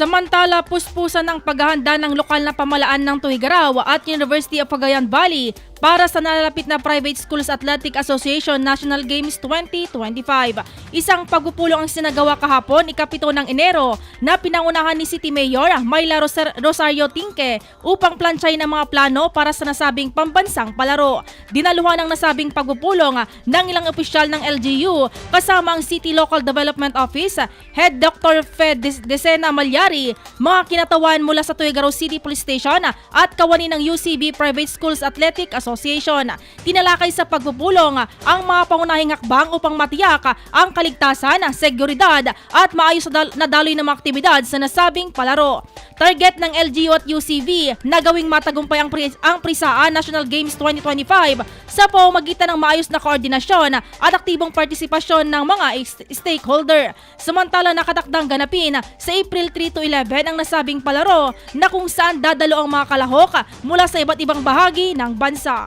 Samantala, puspusan ng paghahanda ng lokal na pamalaan ng Tuigaraw at University of Cagayan Valley para sa nalalapit na Private Schools Athletic Association National Games 2025. Isang pagpupulong ang sinagawa kahapon, ikapito ng Enero, na pinangunahan ni City Mayor Myla Rosar- Rosario Tinque upang plansyahin ang mga plano para sa nasabing pambansang palaro. Dinaluhan ng nasabing pagpupulong ng ilang opisyal ng LGU kasama ang City Local Development Office, Head Dr. Fed Des- Desena Malyari, mga kinatawan mula sa Tuigaraw City Police Station at kawani ng UCB Private Schools Athletic Association. Tinalakay sa pagpupulong ang mga pangunahing hakbang upang matiyak ang kaligtasan, seguridad at maayos na dal- na daloy ng mga aktibidad sa nasabing palaro. Target ng LGU at UCV na gawing matagumpay ang, pri- ang Prisaan National Games 2025 sa pamamagitan ng maayos na koordinasyon at aktibong partisipasyon ng mga stakeholder. Samantala nakatakdang ganapin sa April 3 to 11 ang nasabing palaro na kung saan dadalo ang mga kalahok mula sa iba't ibang bahagi ng bansa.